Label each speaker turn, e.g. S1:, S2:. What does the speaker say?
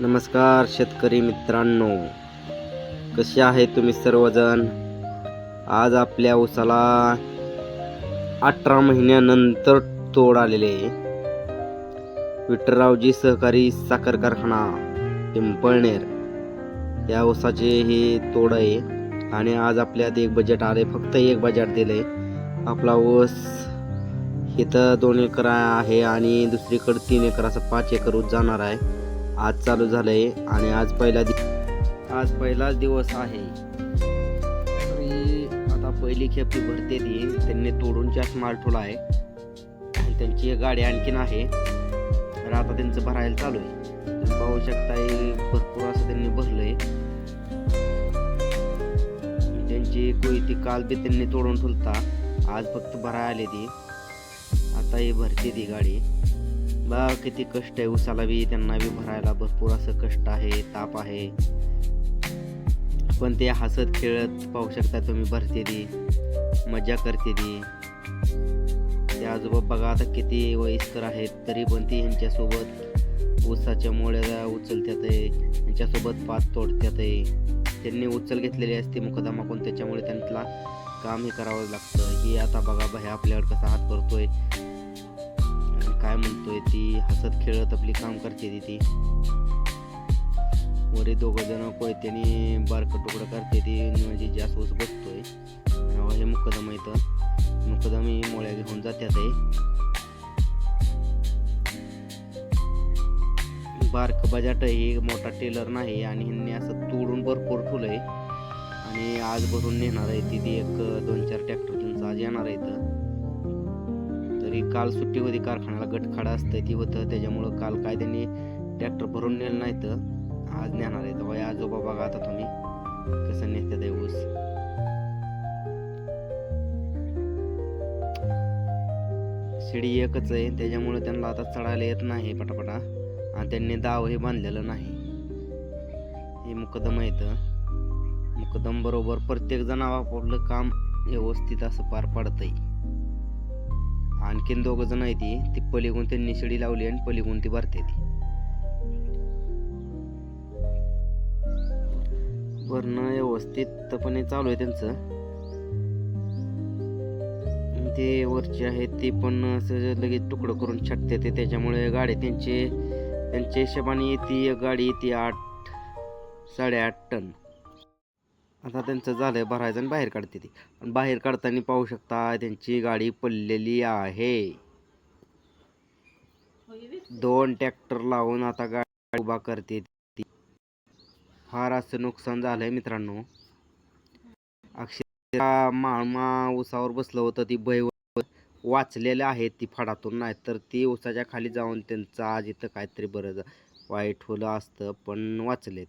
S1: नमस्कार शेतकरी मित्रांनो. कसे आहे तुम्ही सर्वजण? आज आपल्या ऊसाला अठरा महिन्यानंतर तोड आलेले आहे. विठ्ठलरावजी सहकारी साखर कारखाना पिंपळनेर. या ऊसाचे हे तोड आहे आणि आज आपल्यात एक बजेट आले फक्त एक बजेट दिले आपला ऊस इथं दोन एकर आहे आणि दुसरीकडे तीन एकर असं पाच एकर ऊस जाणार आहे. आज चालू झालंय आणि आज पहिला दिवस आज पहिलाच दिवस आहे. आता पहिली खेप ती भरते ती. त्यांनी तोडून जास्त माल ठेवला आहे आणि त्यांची एक गाडी आणखीन आहे. तर आता त्यांचं भरायला चालू आहे. तुम्ही पाहू शकताय भरपूर असं त्यांनी भरलंय. त्यांची कोयती काल बी त्यांनी तोडून ठेवता आज फक्त भरायला आली ती. आता ही भरते ती गाडी. बा किती कष्ट आहे उसाला बी त्यांना बी भरायला भरपूर असं कष्ट आहे ताप आहे. पण ते हसत खेळत पाहू शकता तुम्ही भरते ती मजा करते ती. ते आजोबा बघा आता किती वयस्कर आहेत तरी पण ती ह्यांच्यासोबत ऊसाच्या मोळ्या उचलत्यात आहे ह्यांच्यासोबत पात तोडत्यात आहे. त्यांनी उचल घेतलेली असते मुकदमा कोण त्याच्यामुळे त्यांना काम हे करावं लागतं. ही आता बघा भया आपल्यावर कसा हात करतोय. म्हणतोय ती हसत खेळत आपली काम करते ती ती. वरे दोघं जण कोयत्याने बारक तुकडं करते ती म्हणजे जास्त ऊस बसतोय. हे मुकदम इथं. मुकदम ही मोळ्या घेऊन जात्यात आहे बारक बजाट हे मोठा टेलर नाही आणि ह्यांनी असं तोडून भरपूर ठुलंय आणि आज भरून नेणार आहे तिथे एक दोन चार ट्रॅक्टर त्यांचा आज येणार आहे इथं. तरी काल सुट्टी होती कारखान्याला गटखाडा असतं ती होतं. त्याच्यामुळं काल काय त्यांनी ट्रॅक्टर भरून नेलं नाही तर आज नेणार आहे तर आजोबा बघा आता तुम्ही. कसं नेतात आहे ऊस शिडी एकच आहे. त्याच्यामुळे त्यांना आता चढायला येत नाही पटापटा. आणि त्यांनी दाव हे बांधलेलं नाही. हे मुकदम येतं मुकदम बरोबर प्रत्येक जण आपापलं काम व्यवस्थित असं पार पाडतंय. आणखीन दोघं जण आहे ती ती पलीकडून त्यांनी शिडी लावली आणि पलीकडून ती भरते ती. भरणं व्यवस्थितपणे चालू आहे त्यांचं. ते वरचे आहेत ते पण असं लगेच तुकडं करून छाटते ते. त्याच्यामुळे गाडी त्यांचे त्यांच्या हिशोबाने ती एक गाडी येते आठ साडेआठ टन. आता त्यांचं झालंय भरायचं आणि बाहेर काढते ती. पण बाहेर काढताना पाहू शकता त्यांची गाडी पडलेली आहे. दोन ट्रॅक्टर लावून आता गाडी उभा करते ती. फार असं नुकसान झालंय मित्रांनो. अक्षर माळमा उसावर बसलं होतं ती भय वाचलेलं आहे ती फडातून नाही तर ती उसाच्या खाली जाऊन त्यांचं आज इथं काहीतरी बरं वाईट होलं असतं पण वाचलेत.